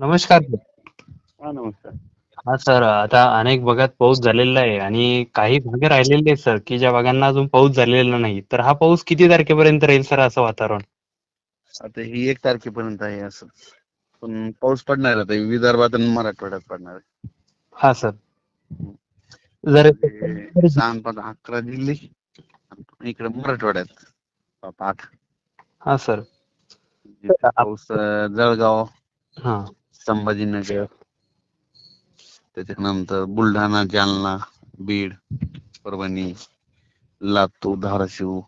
नमस्कार सर. हा नमस्कार. हा सर आता अनेक भागात पाऊस झालेला आहे आणि काही भाग राहिलेले आहेत सर की ज्या भागांना अजून पाऊस झालेला नाही. तर हा पाऊस किती तारखेपर्यंत राहील सर असं वातावरण? आता ही एक तारखेपर्यंत आहे असं. पण पाऊस पडणार आता विदर्भात आणि मराठवाड्यात पडणार आहे. हा सर. जर सहा आणि पाच अकरा जिल्हे इकडे मराठवाड्यात. आठ हा सर. पाऊस अं, जळगाव हा. संभाजीनगर. त्याच्यानंतर बुलढाणा जालना बीड परभणी लातूर धाराशिव.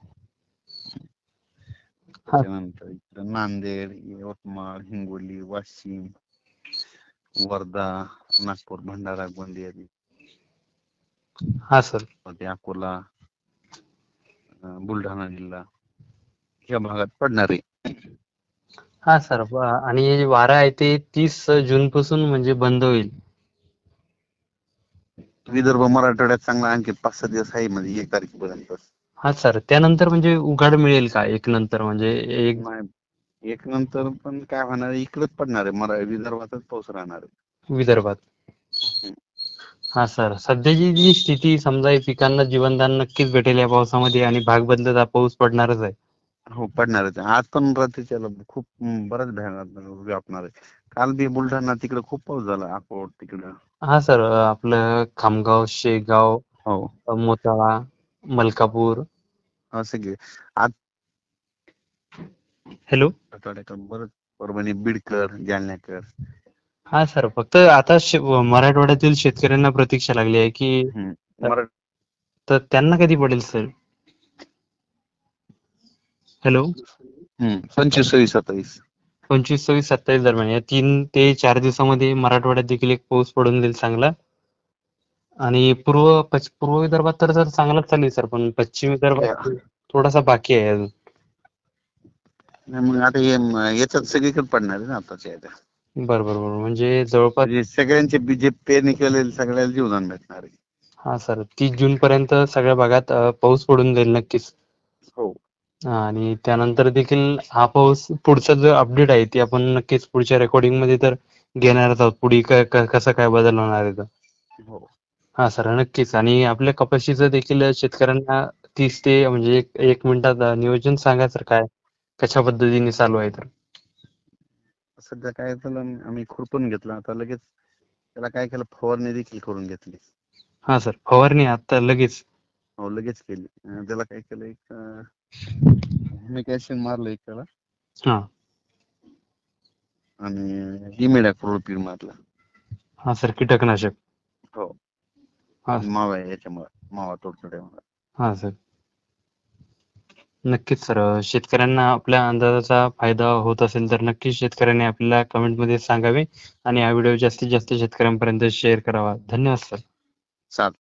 त्याच्यानंतर इकडं नांदेड यवतमाळ हिंगोली वाशिम वर्धा नागपूर भंडारा गोंदिया. हा सर. ते अकोला बुलढाणा जिल्हा या भागात पडणार. आहे हा सर आणि हे जे वारा आहे ते तीस जून पासून म्हणजे बंद होईल. विदर्भ मराठवाड्यात चांगला आणखी पाच सहा दिवस आहे म्हणजे एक तारखेपर्यंत. हा सर त्यानंतर म्हणजे उघाड मिळेल का एक नंतर? म्हणजे एक नाही एक नंतर पण काय होणार आहे? इकडेच पडणार आहे मरा विदर्भातच पाऊस राहणार आहे. विदर्भात. हा सर सध्याची जी स्थिती समजा या पिकांना जीवनदान नक्कीच भेटेल या पावसामध्ये आणि भाग बदलता पाऊस पडणारच आहे. हो पडणारच आहे आज पण रात्रीच्या खूप बराच भयानक व्यापणार आहे. काल बी बुलढाणा तिकडे खूप पाऊस झाला अकोट तिकडं. हा सर आपलं खामगाव शेगाव हो. मोताळा मलकापूर. असं की. आज हॅलो? बरंच परभणी बीडकर जालन्याकर. हा सर फक्त आता मराठवाड्यातील शेतकऱ्यांना प्रतीक्षा लागली आहे की तर त्यांना कधी पडेल सर? हॅलो. पंचवीस सव्वीस सत्तावीस. पंचवीस सव्वीस सत्तावीस दरम्यान. या तीन ते चार दिवसामध्ये मराठवाड्यात देखील एक पाऊस पडून जाईल चांगला. आणि पूर्व पूर्व विदर्भात तर सर चांगलाच चालू आहे सर पण पश्चिम विदर्भात थोडासा बाकी आहे अजून. मग आता हे याच्यात सगळीकडे पडणार आहे ना आताच्या याच्यात बरं बरं बरं. म्हणजे जवळपास म्हणजे सगळ्यांचे जे पेरणी केलेले सगळ्याला जीवदान भेटणार आहे. हा सर. तीस जून पर्यंत सगळ्या भागात पाऊस पडून जाईल नक्कीच. हा, आणि त्यानंतर देखील हा पाऊस पुढचा जो अपडेट आहे ते आपण नक्कीच पुढच्या रेकॉर्डिंगमध्ये तर घेणारच आहोत. पुढे क- क- कसं काय बदल होणार आहे हो. हा सर नक्कीच. आणि आपल्या कपाशीचं देखील शेतकऱ्यांना तीस ते म्हणजे एक एक मिनिटात नियोजन सांगा सर काय कशा पद्धतीने चालू आहे तर. सध्या काय झालं आम्ही खुरपून घेतलं. आता लगेच त्याला काय केलं फवारणी देखील करून घेतली. हा सर फवारणी आता लगेच. हो लगेच केली. त्याला काय केलं एक ऍसिड मारलं एक त्याला हा. आणि इमिडा क्लोरोपिड मारला. हा सर कीटकनाशक. हो. हा. मावा आहे याच्यामुळे मावा तोडतोड्यामुळे. हा सर. नक्कीच सर. शेतकऱ्यांना आपल्या अंदाजाचा फायदा होत असेल तर नक्कीच शेतकऱ्यांनी आपल्याला कमेंटमध्ये सांगावे आणि हा व्हिडिओ जास्तीत जास्त शेतकऱ्यांपर्यंत शेअर करावा. धन्यवाद सर. चाल